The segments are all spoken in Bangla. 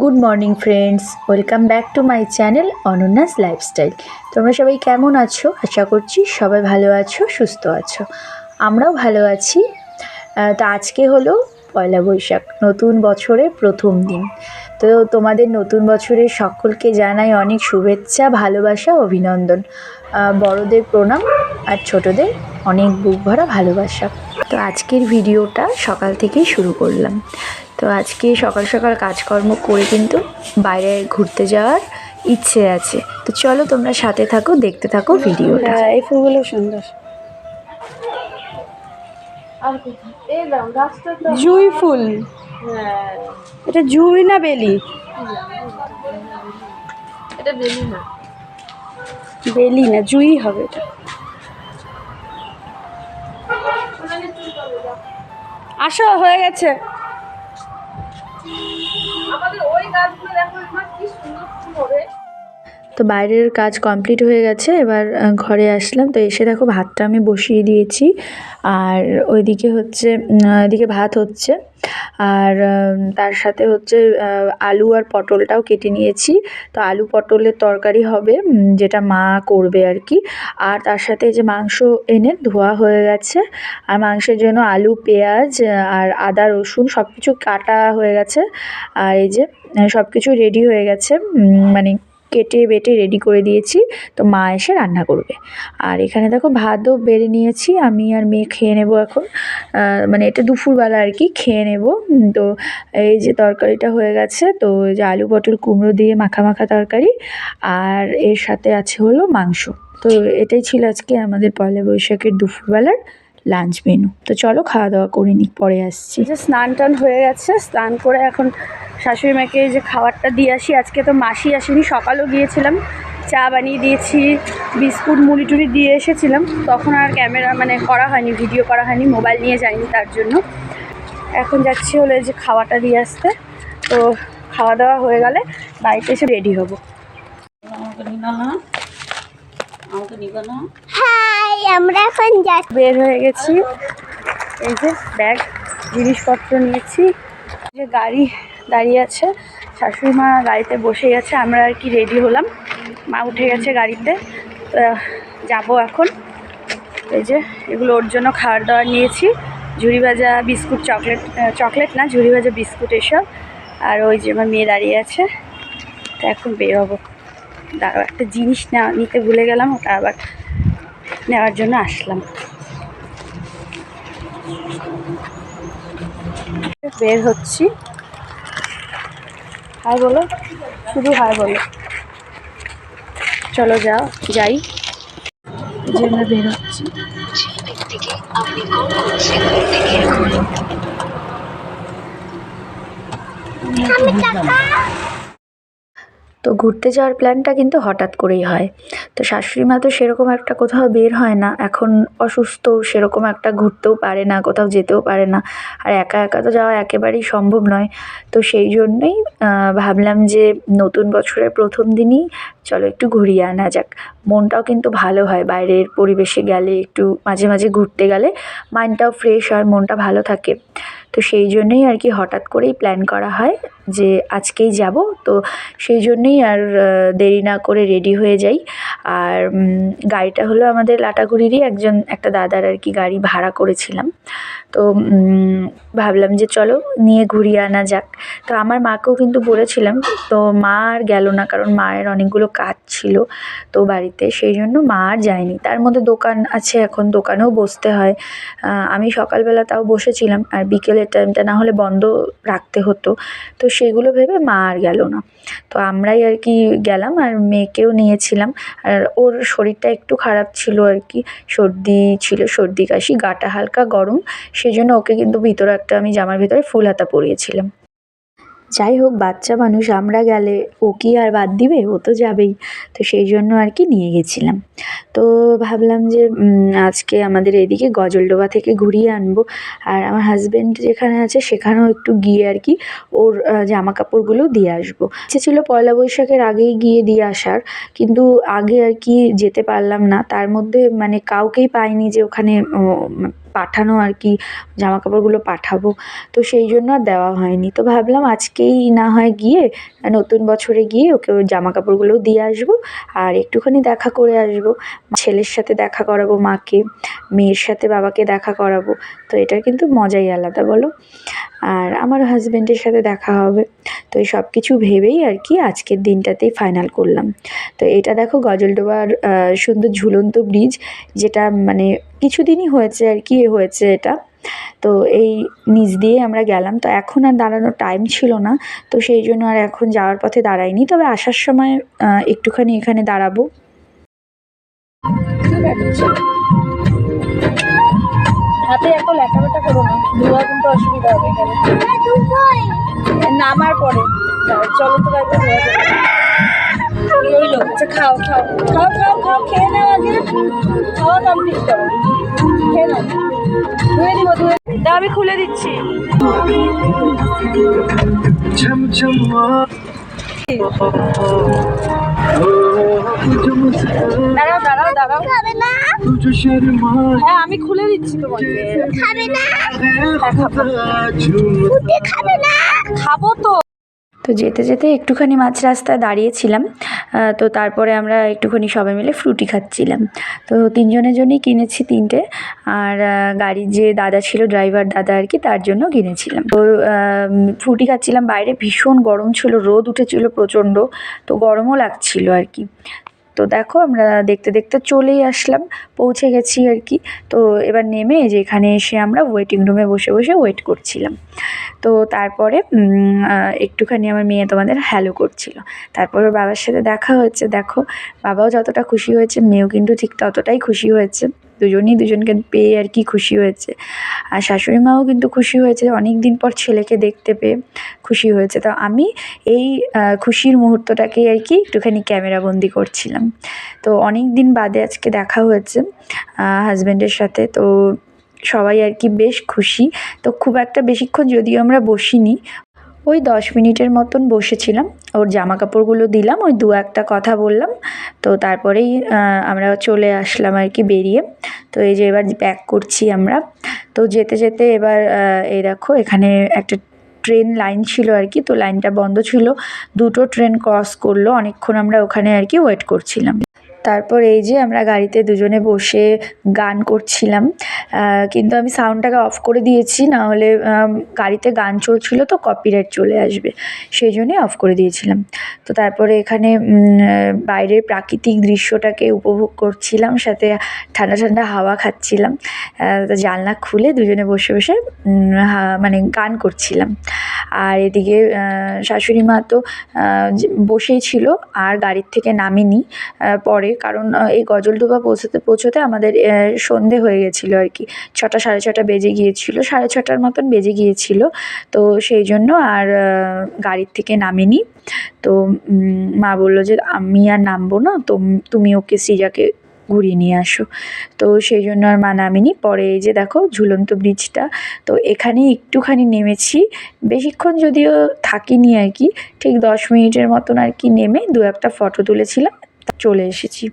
Good morning friends welcome back to my channel Ananya's lifestyle তোমরা সবাই কেমন আছো? আশা করছি সবাই ভালো আছো, সুস্থ আছো। আমরাও ভালো আছি। তো আজকে হলো পয়লা বৈশাখ, নতুন বছরের প্রথম দিন। তো তোমাদের নতুন বছরের সকলকে জানাই অনেক শুভেচ্ছা, ভালোবাসা, অভিনন্দন। বড়দের প্রণাম আর ছোটদের অনেক বুক ভরা ভালোবাসা। তো আজকের ভিডিওটা সকাল থেকেই শুরু করলাম। তো আজকে সকাল সকাল কাজকর্ম করে কিন্তু বাইরে ঘুরতে যাওয়ার ইচ্ছে আছে। তো চলো তোমরা সাথে থাকো দেখতে থাকো ভিডিওটা। হ্যাঁ এই ফুলগুলো সুন্দর। জুই ফুল। এটা জুই না বেলি? এটা বেলি না। বেলি না জুই হবে এটা। আসো হয়ে গেছে। গাছগুলো দেখো এবার কি সুন্দর ফুল হবে তো বাইরের কাজ কমপ্লিট হয়ে গেছে, এবার ঘরে আসলাম। তো এসে দেখো ভাতটা আমি বসিয়ে দিয়েছি। আর ওইদিকে হচ্ছে এদিকে ভাত হচ্ছে। আর তার সাথে হচ্ছে আলু আর পটলটাও কেটে নিয়েছি। তো আলু পটলের তরকারি হবে যেটা মা করবে আর কি। আর তার সাথে যে মাংস এনে ধোয়া হয়ে গেছে। আর মাংসের জন্য আলু, পেঁয়াজ আর আদা, রসুন সব কিছু কাটা হয়ে গেছে। আর এই যে সব কিছু রেডি হয়ে গেছে। মানে কেটে বেটে রেডি করে দিয়েছি। তো মা এসে রান্না করবে। আর এখানে দেখো ভাতও বেড়ে নিয়েছি। আমি আর মেয়ে খেয়ে নেব এখন। মানে এটা দুপুরবেলা আর কি, খেয়ে নেব। তো এই যে তরকারিটা হয়ে গেছে, তো এই যে আলু পটল কুমড়ো দিয়ে মাখা মাখা তরকারি। আর এর সাথে আছে হলো মাংস। তো এটাই ছিল আজকে আমাদের পয়লা বৈশাখের দুপুরবেলার লাঞ্চ মেনু। তো চলো খাওয়া দাওয়া করে নিই পরে আসছি। যে স্নান টান হয়ে গেছে স্নান করে এখন শাশুড়ি মাকে যে খাবারটা দিয়ে আসি। আজকে তো মাসি আসেনি সকালেও গিয়েছিলাম। চা বানিয়ে দিয়েছি বিস্কুট মুড়ি টুড়ি দিয়ে এসেছিলাম। তখন আর ক্যামেরা মানে করা হয়নি ভিডিও করা হয়নি মোবাইল নিয়ে যাইনি তার জন্য। এখন যাচ্ছি হলো যে খাওয়াটা দিয়ে আসতে। তো খাওয়া দাওয়া হয়ে গেলে বাড়িতে এসে রেডি হব। হাই আমরা এখন যাচ্ছি। বের হয়ে গেছি। এই যে ব্যাগ, জিনিসপত্র নিয়েছি। যে গাড়ি দাঁড়িয়ে আছে। শাশুড়ি মা গাড়িতে বসে গেছে। আমরা আর কি রেডি হলাম। মা উঠে গেছে গাড়িতে। যাব এখন। এই যে এগুলো ওর জন্য খাবার দাবার নিয়েছি। ঝুড়ি ভাজা বিস্কুট, চকলেট চকলেট না ঝুড়ি ভাজা বিস্কুট এসব। আর ওই যে আমার মেয়ে দাঁড়িয়ে আছে। তো এখন বেরোবো দাঁড়াও, একটা জিনিস না, নিতে ভুলে গেলাম, ওটা আবার নেওয়ার জন্য আসলাম। বের হচ্ছি। হাই বলো, শুধু হাই বলো। চলো যাও, যাই। বের হচ্ছি। তো ঘুরতে যাওয়ার প্ল্যানটা কিন্তু হঠাৎ করেই হয়। তো শাশুড়ি মা তো সেরকম একটা কোথাও বের হয় না, এখন অসুস্থ, সেরকম একটা ঘুরতেও পারে না, কোথাও যেতেও পারে না। আর একা একা তো যাওয়া একেবারেই সম্ভব নয়। তো সেই জন্যই ভাবলাম যে নতুন বছরের প্রথম দিনই চলো একটু ঘুরিয়ে আনা যাক। মনটাও কিন্তু ভালো হয়, বাইরের পরিবেশে গেলে, একটু মাঝে মাঝে ঘুরতে গেলে মাইন্ডটাও ফ্রেশ হয়, মনটা ভালো থাকে। তো সেই জন্যই আর কি হঠাৎ করেই প্ল্যান করা হয় যে আজকেই যাব। তো সেই জন্যই আর দেরি না করে রেডি হয়ে যাই। আর গাড়িটা হলো আমাদের লাটাগুড়িরই একজন, একটা দাদার আর কি গাড়ি ভাড়া করেছিলাম। তো ভাবলাম যে চলো নিয়ে ঘুরিয়ে আনা যাক। তো আমার মাকেও কিন্তু বলেছিলাম, তো মা আর গেল না কারণ মায়ের অনেকগুলো কাজ ছিল তো বাড়িতে, সেই জন্য মা আর যায়নি। তার মধ্যে দোকান আছে এখন, দোকানেও বসতে হয়। আমি সকালবেলা তাও বসেছিলাম, আর বিকেলের টাইমটা না হলে বন্ধ রাখতে হতো। তো সেগুলো ভেবে মা আর গেল না। তো আমরাই আর কি গেলাম আর মেয়েকেও নিয়েছিলাম। আর ওর শরীরটা একটু খারাপ ছিল আর কি। সর্দি ছিল, সর্দি কাশি গাটা হালকা গরম। সেই জন্য ওকে কিন্তু ভিতরে একটা আমি জামার ভিতরে ফুল হাতা পরিয়েছিলাম। যাই হোক, বাচ্চা মানুষ, আমরা গেলে ও কি আর বাদ দিবে? ও তো যাবেই। তো সেই জন্য আর কি নিয়ে গেছিলাম। তো ভাবলাম যে আজকে আমাদের এদিকে গজলডোবা থেকে ঘুরিয়ে আনব। আর আমার হাজব্যান্ড যেখানে আছে, সেখানেও একটু গিয়ে আর কি ওর জামা কাপড়গুলো দিয়ে আসব। ইচ্ছে ছিল পয়লা বৈশাখের আগেই গিয়ে দিয়ে আসার। কিন্তু আগে আর কি যেতে পারলাম না। তার মধ্যে মানে কাউকেই পাইনি যে ওখানে পাঠানো আর কি জামা কাপড়গুলো পাঠাবো। তো সেই জন্য আর দেওয়া হয়নি। তো ভাবলাম আজকেই না হয় গিয়ে, নতুন বছরে গিয়ে ওকে ওর জামা কাপড়গুলোও দিয়ে আসব আর একটুখানি দেখা করে আসব। ছেলের সাথে দেখা করাবো, মাকে, মেয়ের সাথে বাবাকে দেখা করাবো। তো এটা কিন্তু মজাই আলাদা, বলো? আর আমার হাজব্যান্ডের সাথে দেখা হবে। তো এই সব কিছু ভেবেই আর কি আজকের দিনটাতেই ফাইনাল করলাম। তো এটা দেখো গজলডোবার সুন্দর ঝুলন্ত ব্রিজ যেটা মানে কিছুদিনই হয়েছে আর কি হয়েছে এটা। তো এই নিচ দিয়ে আমরা গেলাম। তো এখন আর দাঁড়ানোর টাইম ছিল না। তো সেই জন্য আর এখন যাওয়ার পথে দাঁড়াইনি। তবে আসার সময় একটুখানি এখানে দাঁড়াবো। হাতে এত লেখা বেটা করো না ধোয়া কিন্তু অসুবিধা হবে এখানে। নামার পরে চলো তো একবার হইল? আচ্ছা খাও খাও। খাও খাও খাও খেয়ে নাও আগে। খাওয়া কমপ্লিট করো। খেয়ে নাও। ধুয়ে দিব ধুয়ে। আমি খুলে দিচ্ছি। দাঁড়াও দাঁড়াও দাঁড়াও। খাবে না হ্যাঁ আমি খুলে দিচ্ছি তোমাকে। খাবে না? হ্যাঁ। খাবে না? খাব তো। তো যেতে যেতে একটুখানি মাঝ রাস্তায় দাঁড়িয়েছিলাম তো তারপরে আমরা একটুখানি সবাই মিলে ফ্রুটি খাচ্ছিলাম। তো তিনজনের জন্যই কিনেছি তিনটে, আর গাড়ির যে দাদা ছিল ড্রাইভার দাদা আর কি, তার জন্য কিনেছিলাম। তো ফ্রুটি খাচ্ছিলাম, বাইরে ভীষণ গরম ছিল, রোদ উঠেছিল প্রচণ্ড, তো গরমও লাগছিল আর কি। তো দেখো আমরা দেখতে দেখতে চলেই আসলাম, পৌঁছে গেছি আর কি। তো এবার নেমে যে এখানে এসে আমরা ওয়েটিং রুমে বসে বসে ওয়েট করছিলাম। তো তারপরে একটুখানি আমার মেয়ে তোমাদের হ্যালো করছিল। তারপরে বাবার সাথে দেখা হয়েছে। দেখো, বাবাও যতটা খুশি হয়েছে, মেয়েও কিন্তু ঠিক ততটাই খুশি হয়েছে। দুজনেই দুজনকে পেয়ে আর কি খুশি হয়েছে। আর শাশুড়ি মাও কিন্তু খুশি হয়েছে অনেক দিন পর ছেলেকে দেখতে পেয়ে খুশি হয়েছে। তো আমি এই খুশির মুহূর্তটাকে আর কি একটুখানি ক্যামেরাবন্দি করছিলাম। তো অনেক দিন বাদে আজকে দেখা হয়েছে হাজব্যান্ডের সাথে। তো সবাই আর কি বেশ খুশি। তো খুব একটা বেশিক্ষণ যদিও আমরা বসিনি ওই দশ মিনিটের মতন বসেছিলাম। ওর জামা কাপড়গুলো দিলাম, ওই দু একটা কথা বললাম। তো তারপরেই আমরা চলে আসলাম আর কি বেরিয়ে। তো এই যে এবার ব্যাক করছি আমরা। তো যেতে যেতে এবার এই দেখো এখানে একটা ট্রেন লাইন ছিল আর কি। তো লাইনটা বন্ধ ছিল। দুটো ট্রেন ক্রস করল। অনেকক্ষণ আমরা ওখানে আর কি ওয়েট করছিলাম। তারপর এই যে আমরা গাড়িতে দুজনে বসে গান করছিলাম কিন্তু আমি সাউন্ডটাকে অফ করে দিয়েছি, না হলে গাড়িতে গান চলছিল তো কপিরাইট চলে আসবে, সেই জন্যই অফ করে দিয়েছিলাম। তো তারপরে এখানে বাইরের প্রাকৃতিক দৃশ্যটাকে উপভোগ করছিলাম, সাথে ঠান্ডা ঠান্ডা হাওয়া খাচ্ছিলাম জানলা খুলে দুজনে বসে বসে মানে গান করছিলাম। আর এদিকে শাশুড়ি মা তো বসেই ছিল, আর গাড়ির থেকে নামেনি পরে কারণ এই গজলডোবা পৌঁছতে পৌঁছতে আমাদের সন্ধে হয়ে গেছিল আর কি। ছটা, সাড়ে ছটা বেজে গিয়েছিল, সাড়ে ছটার মতন বেজে গিয়েছিল। তো সেই জন্য আর গাড়ির থেকে নামেনি। তো মা বলল যে, আমি আর নামবো না তো তুমি ওকে, সিজাকে ঘুরিয়ে নিয়ে আসো। তো সেই জন্য আর মা নামিনি। পরে এই যে দেখো, ঝুলন্ত ব্রিজটা, তো এখানে একটুখানি নেমেছি। বেশিক্ষণ যদিও থাকিনি আর কি, ঠিক দশ মিনিটের মতন আর কি নেমে দু একটা ফটো তুলেছিলাম। চলে এসেছি।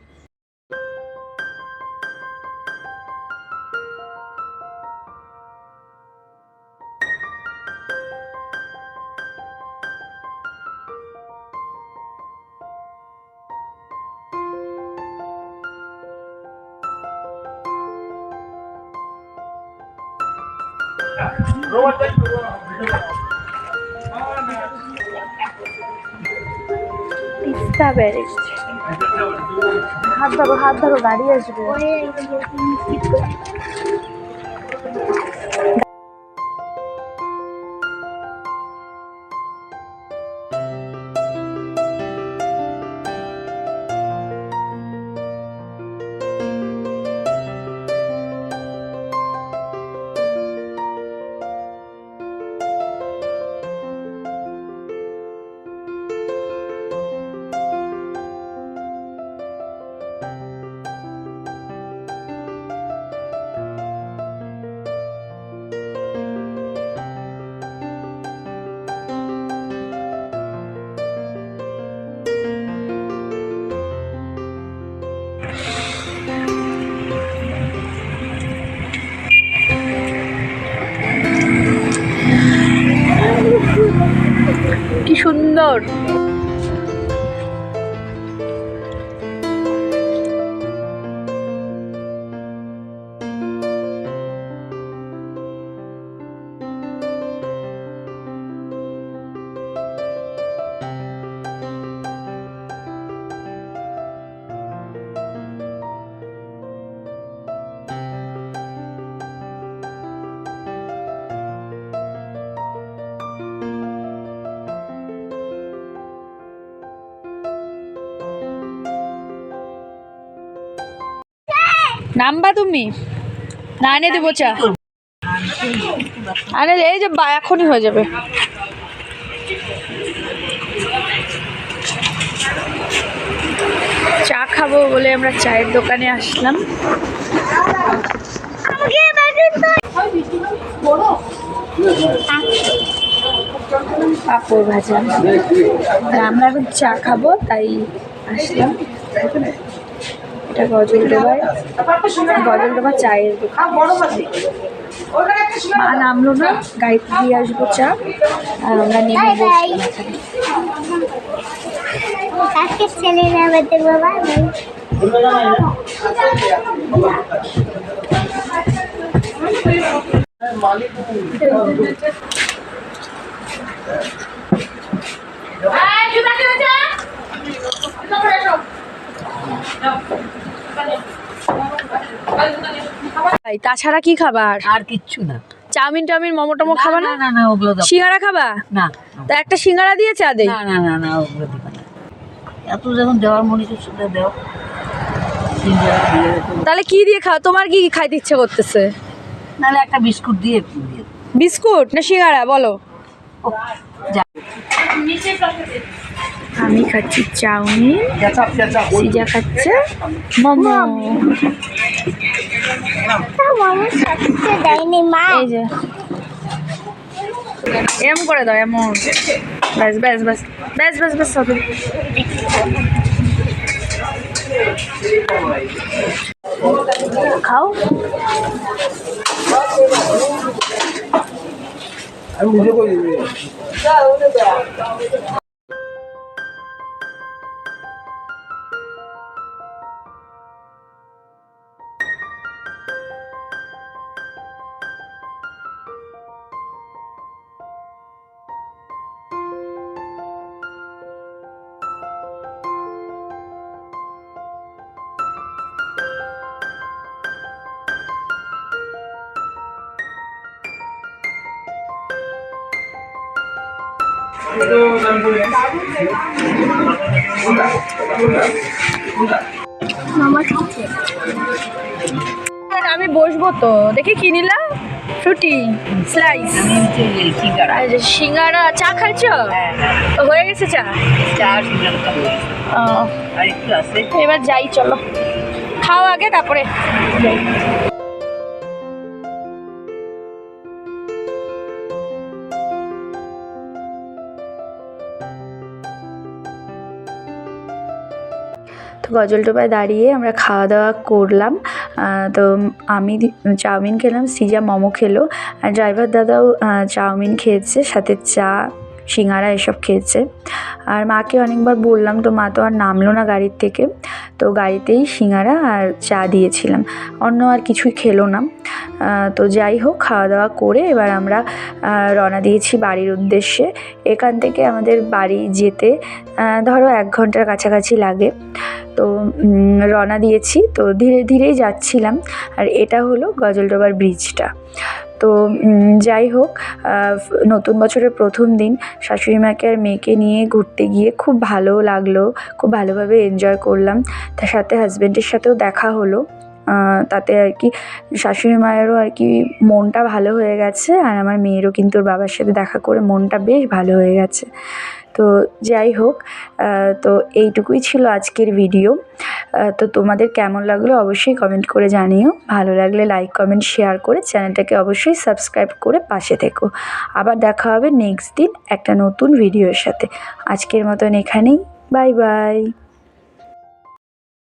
তিস্তা ব্যারেজ। হাত ধরো হাত ধরো গাড়ি আসবে। সুন্দর। নামবা তুমি? না এনে দেবো চা। আরে এই যে বা এখনই হয়ে যাবে। চা খাব বলে আমরা চায়ের দোকানে আসলাম। পাঁপড় ভাজা। আমরা এখন চা খাব তাই আসলাম। এটা গজলডোবার গজলডোবা চায়ের দোকান। মা নামলো না গাড়িতে দিয়ে আসব চা আর আমরা নেমে এখানে। তাছাড়া কি খাবার? আর কিচ্ছু না। চাউমিন টাউমিন মোমো টোমো খাবা না? না না ওগুলো সিঙ্গারা খাবা? না। তা একটা সিঙ্গারা দিয়ে চা দেই না না না না ওগুলো দিবা না। এত যখন দেওয়ার মনে হচ্ছে সেটা দেও। সিঙ্গারা তাহলে কি দিয়ে খাও? তোমার কি খাইতে ইচ্ছে করতেছে? নাহলে একটা বিস্কুট দিয়ে। বিস্কুট না সিঙ্গারা? বলো। যা। আমি খাচ্ছি চাউমিন সিজা খাচ্ছে মোমো। এম করে দাও এমন ব্যাস ব্যাস ব্যাস ব্যাস ব্যাস ব্যাস হবে। খাও। খাচ্ছে আমি বসবো তো। দেখি কি নিলাম ফ্রুটি, স্লাইস। সিঙ্গারা, চা খাইছ? হ্যাঁ গেছে চা? এবার যাই, চলো। খাও আগে তারপরে। গজলডোবায় দাঁড়িয়ে আমরা খাওয়া দাওয়া করলাম। তো আমি চাউমিন খেলাম, সিজা মোমো খেলো। আর ড্রাইভার দাদাও চাউমিন খেয়েছে, সাথে চা, সিঙ্গারা এসব খেয়েছে। আর মাকে অনেকবার বললাম, তো মা তো আর নামলো না গাড়ির থেকে। তো গাড়িতেই সিঙ্গারা আর চা দিয়েছিলাম। অন্য আর কিছুই খেলো না। তো যাই হোক, খাওয়া দাওয়া করে এবার আমরা রওনা দিয়েছি বাড়ির উদ্দেশ্যে। এখান থেকে আমাদের বাড়ি যেতে ধরো এক ঘণ্টার কাছাকাছি লাগে। তো রওনা দিয়েছি। তো ধীরে ধীরেই যাচ্ছিলাম। আর এটা হলো গজলডোবার ব্রিজটা। তো যাই হোক নতুন বছরের প্রথম দিন শাশুড়ি মাকে আর মেয়েকে নিয়ে ঘুরতে গিয়ে খুব ভালো লাগল, খুব ভালোভাবে এনজয় করলাম। তার সাথে হাজব্যান্ডের সাথেও দেখা হলো। তাতে আর কি শাশুড়ি মায়েরও আর কি মনটা ভালো হয়ে গেছে আর আমার মেয়েরও কিন্তু ওর বাবার সাথে দেখা করে মনটা বেশ ভালো হয়ে গেছে। তো যাই হোক তো এইটুকুই ছিল আজকের ভিডিও। তো তোমাদের কেমন লাগল অবশ্যই কমেন্ট করে জানিও। ভালো লাগলে লাইক কমেন্ট শেয়ার করে চ্যানেলটাকে অবশ্যই সাবস্ক্রাইব করে পাশে থেকো। আবার দেখা হবে নেক্সট দিন একটা নতুন ভিডিওর সাথে। আজকের মতন এখানেই। Bye bye